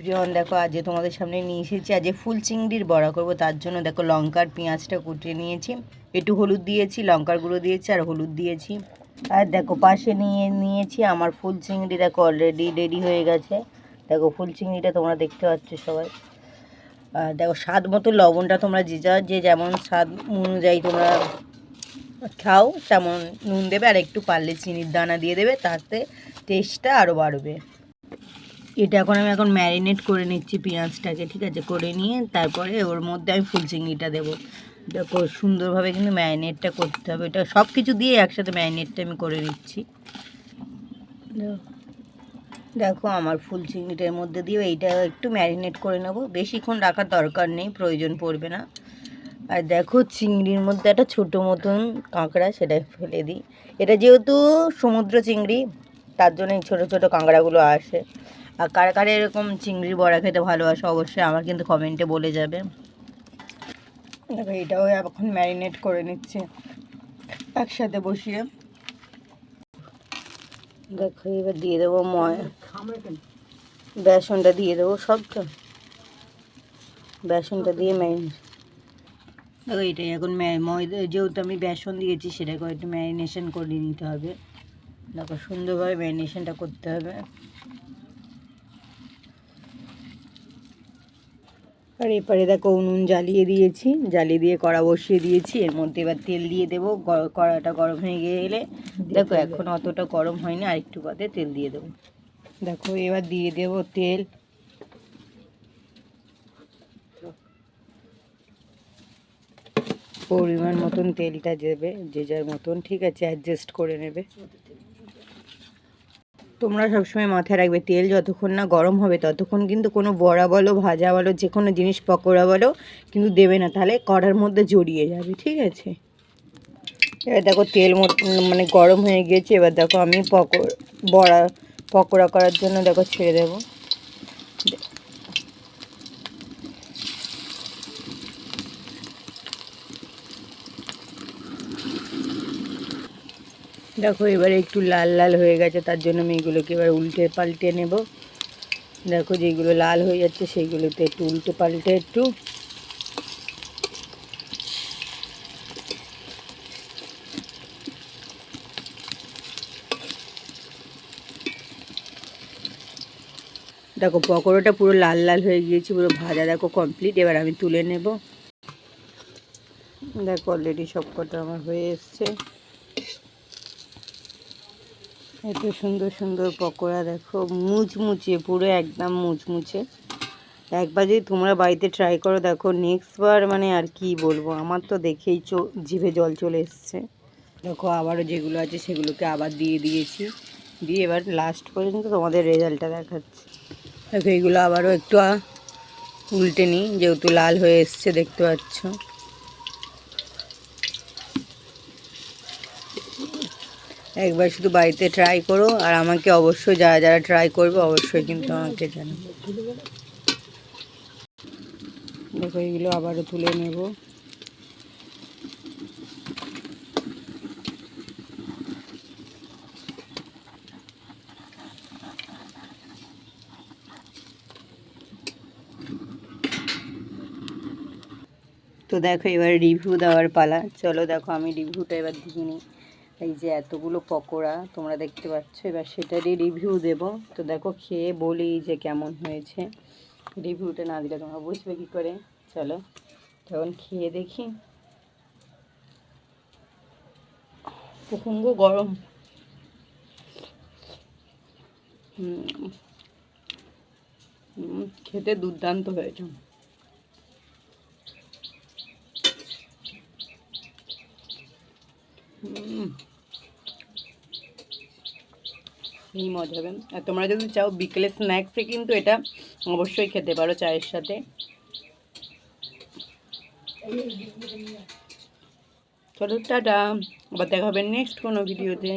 Everyone দেখো আজ তোমাদের সামনে নিয়ে এসেছি। আজ ফুল চিংড়ির বড়া করব, তার জন্য দেখো লঙ্কার পেঁয়াজটা কুটিয়ে নিয়েছি। একটু হলুদ দিয়েছি, লঙ্কার গুঁড়ো দিয়েছি আর হলুদ দিয়েছি। আর দেখো পাশে নিয়ে নিয়েছি আমার ফুল চিংড়ি, দেখো অলরেডি রেডি হয়ে গেছে। দেখো ফুল চিংড়িটা তোমরা দেখতে পাচ্ছ সবাই। আর দেখো স্বাদ মতো লবণটা তোমরা যে যা যে যেমন স্বাদ অনুযায়ী তোমরা খাও, তেমন নুন দেবে। আর একটু পারলে চিনির দানা দিয়ে দেবে, তাতে টেস্টটা আরও বাড়বে। এটা এখন আমি এখন ম্যারিনেট করে নিচ্ছি পেঁয়াজটাকে, ঠিক আছে? করে নিয়ে তারপরে ওর মধ্যে আমি ফুল চিংড়িটা দেবো। দেখো, সুন্দরভাবে কিন্তু ম্যারিনেটটা করতে হবে। এটা সব কিছু দিয়ে একসাথে ম্যারিনেটটা আমি করে নিচ্ছি। দেখো- আমার ফুল চিংড়িটার মধ্যে দিয়ে এইটা একটু ম্যারিনেট করে নেব। বেশিক্ষণ রাখার দরকার নেই, প্রয়োজন পড়বে না। আর দেখো, চিংড়ির মধ্যে একটা ছোটো মতন কাঁকড়া, সেটা ফেলে দিই। এটা যেহেতু সমুদ্র চিংড়ি, তার জন্য এই ছোটো ছোটো কাঁকড়াগুলো আসে। আর কারা কারা এরকম চিংড়ি বড়া খেতে ভালোবাসে অবশ্যই আমার কিন্তু কমেন্টে বলে যাবে। দেখো, এটাও এখন ম্যারিনেট করে নিচ্ছে। একসাথে বসিয়ে। দেখো, এবার দিয়ে দেবো ময় বেসনটা দিয়ে দেবো সব তো বেসনটা দিয়ে ম্যারিনেট দেখো, এটাই এখন ম্যা- ময়দা যেহেতু আমি বেসন দিয়েছি, সেটাকে একটু ম্যারিনেশন করে নিতে হবে। দেখো, সুন্দরভাবে ম্যারিনেশনটা করতে হবে। আর এপারে দেখো উনুন জ্বালিয়ে দিয়েছি। জ্বালিয়ে দিয়ে কড়া বসিয়ে দিয়েছি। এর মধ্যে এবার তেল দিয়ে দেবো। কড়াটা গরম হয়ে গেলে দেখো এখন অতটা গরম হয়নি আর একটু বাদে তেল দিয়ে দেবো। দেখো এবার দিয়ে দেবো তেল। পরিমাণ মতন তেলটা দেবে যে যার মতন ঠিক আছে? অ্যাডজাস্ট করে নেবে। তোমরা সবসময় মাথায় রাখবে, তেল যতক্ষণ না গরম হবে ততক্ষণ কিন্তু কোনো বড়া বলো, ভাজা বলো, যে কোনো জিনিস পকোড়া বলো কিন্তু দেবে না, তাহলে কড়ার মধ্যে জড়িয়ে যাবে, ঠিক আছে? এবার দেখো তেল মানে গরম হয়ে গিয়েছে, এবার দেখো আমি পকো বড়া পকোড়া করার জন্য দেখো ছেড়ে দেবো। দেখো, এবারে একটু লাল লাল হয়ে গেছে, তার জন্য আমি এগুলোকে এবার উল্টে পাল্টে নেব। দেখো, যেগুলো লাল হয়ে যাচ্ছে সেইগুলোতে একটু উল্টে পাল্টে একটু। দেখো, পকোড়াটা পুরো লাল লাল হয়ে গিয়েছে, পুরো ভাজা দেখো কমপ্লিট এবার আমি তুলে নেব। দেখো অলরেডি সব কটা আমার হয়ে এসছে। এত সুন্দর সুন্দর পকোড়া, দেখো, মুচমুচে, পুরো একদম মুচমুচে। একবার যদি তোমরা বাড়িতে ট্রাই করো, দেখো নেক্সট বার মানে আর কি বলব, আমার তো দেখেই চো, জিভে জল চলে এসছে। দেখো, আবারও যেগুলো আছে, সেগুলোকে আবার দিয়ে দিয়েছি। দিয়ে এবার লাস্ট পর্যন্ত তোমাদের রেজাল্টটা দেখাচ্ছি। দেখো, এগুলো আবারও একটু উল্টে নিই, যেহেতু লাল হয়ে এসছে, দেখতে পাচ্ছ। একবার শুধু বাড়িতে ট্রাই করো, আর আমাকে অবশ্যই যারা যারা ট্রাই করবে অবশ্যই কিন্তু আমাকে জানাবে। দেখো, এগুলো আবারও তুলে নেব। তো দেখো, এবার রিভিউ দেওয়ার পালা। চলো দেখো, আমি রিভিউটা এবার দিয়ে নিই। এই যে এতগুলো পকোড়া তোমরা দেখতে পাচ্ছ, এবার সেটারই রিভিউ দেব। তো দেখো, খেয়ে বলি যে কেমন হয়েছে। রিভিউটা না দিলে তোমরা বুঝবে কী করে? চলো, তখন খেয়ে দেখি। প্রসঙ্গ গরম। খেতে দুর্দান্ত হয়েছে। হুম। মজা হবে আর তোমরা যদি চাও বিকেলে স্ন্যাক্সে কিন্তু এটা অবশ্যই খেতে পারো চায়ের সাথে। চলো, টাটা। আবার দেখা হবে নেক্সট কোনো ভিডিওতে